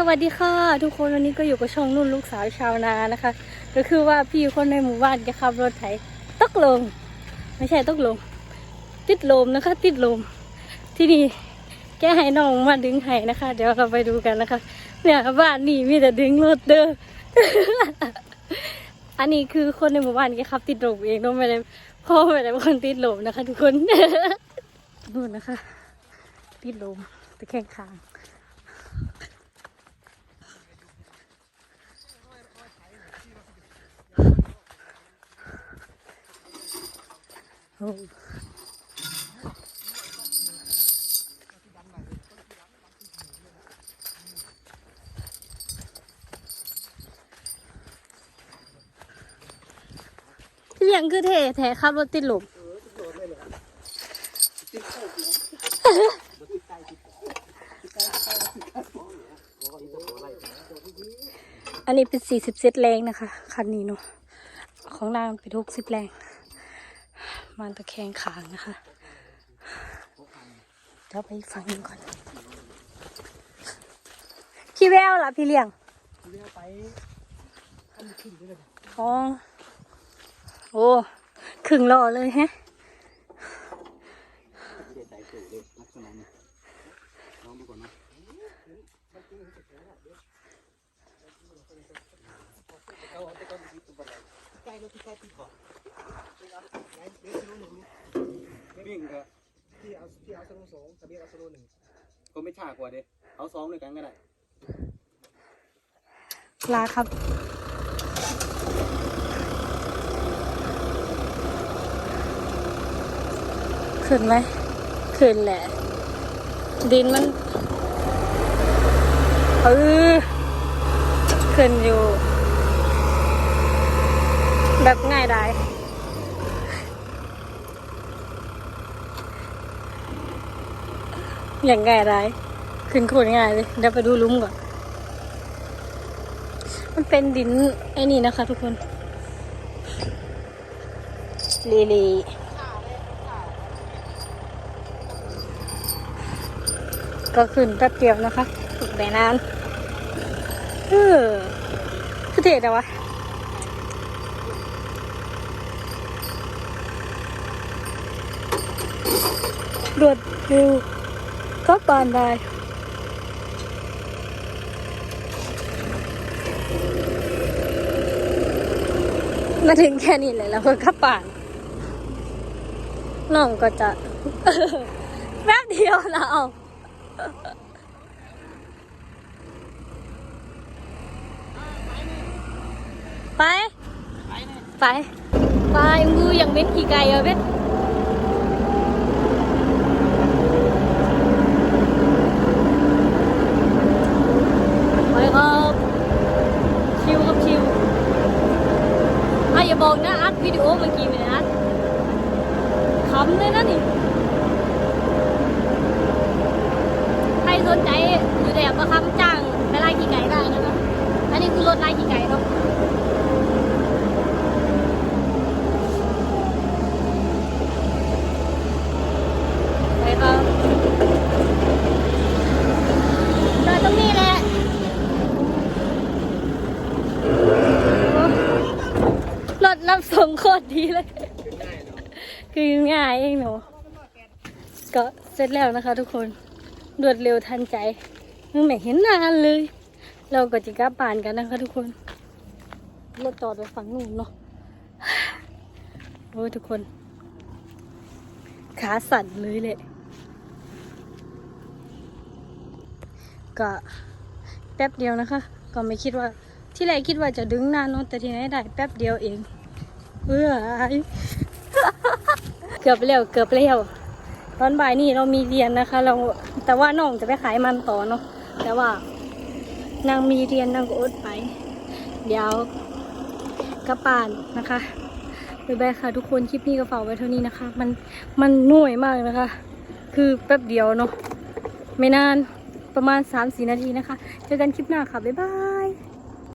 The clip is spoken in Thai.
สวัสดีค่ะ ทุกคนวันนี้ก็อยู่กับช่องนุ่นลูกสาวชาวนานะคะ ก็คือว่าพี่คนในหมู่บ้านจะขับรถไถตกลง ไม่ใช่ตกลง ติดลมนะคะ ติดลม ที่นี่แกให้น้องมาดึงให้นะคะ เดี๋ยวเราไปดูกันนะคะ เนี่ยบ้านนี่มีแต่ดึงรถเด้ออันนี้คือคนในหมู่บ้านแกขับ ติดลมเองน้องไม่ได้พ่อไม่ได้เป็นคนติดลมนะคะ ทุกคนนู่นนะคะ ติดลมตะแคงคาง โอ้พี่ยังคือเทแถขับรถติดหลุมอันนี้เป็นสี่สิบเซตแรงนะคะ คันนี้เนาะของนางเป็นหกสิบแรง มันตะแคงขางนะคะเดี๋ยวไปฟังนึงก่อนพี่แววล่ะพี่เลี้ยงเรือไปอันนี้ขึ้นด้วยเลยอ๋อโอ้ขึงหล่อเลยฮะเวิ่งก็ที่เอาที่เอาสโลสองทะเบียนเอาสโลหนึ่งก็ไม่ช้ากว่าเด้เอาสองด้วยกันก็ได้ลาครับขึ้นไหมขึ้นแหละ ดินมันเออขึ้นอยู่ แบบง่ายได้อย่างง่ายได้ขึ้นโคตรง่ายเลยเดี๋ยวไปดูลุ้มก่อน มันเป็นดินไอ้นี่นะคะทุกคนลีลีก็ขึ้นแป๊บเดียวนะคะฝึกไปนานเออคือเทแต่วะ รวดเร็วก็ปานได้มาถึงแค่นี้เลยแล้วก็กลับป่านน้องก็จะแป๊บเดียวแล้ว ไป ไป ไปมือยังเม็ดกี่ไก่อะเม็ดไปครับชิวครับชิว อะอย่า บอกนะอัดวิดีโอเมื่อกี้ไม่ได้อัดขำเลยนะนี่ ใครสนใจอยู่แถบมาคำจ้างไปไล่ขี่ไก่ได้นะคะอันนี้คือรถไล่ขี่ไก่เนาะไปครับเดินตรงนี้แหละ รถรับส่งโคตรดีเลย คือง่ายเองหนู ก็เสร็จแล้วนะคะทุกคนรวดเร็วทันใจมึงไม่เห็นนานเลย เราก็จะกลับป่านกันนะคะทุกคนรถจอดไปฝั่งนู้นเนาะโอ้ทุกคน ขาสั่นเลยแหละก็แป๊บเดียวนะคะ ก็ไม่คิดว่าที่แรกคิดว่าจะดึงนานเนาะแต่ที่ไหนได้แป๊บเดียวเอง เอ้ยเกือบเร็วเกือบเร็วตอนบ่ายนี่เรามีเรียนนะคะ เราแต่ว่าน้องจะไปขายมันต่อเนาะแต่ว่านางมีเรียนนางก็อดไป เดี๋ยวกระปานนะคะบ๊ายบายค่ะ ทุกคนคลิปนี้ก็ฝากไว้เท่านี้นะคะ มันมันหน่วยมากนะคะ คือแป๊บเดียวเนาะไม่นานประมาณ3-4นาทีนะคะเจอกันคลิปหน้าค่ะบ๊ายบาย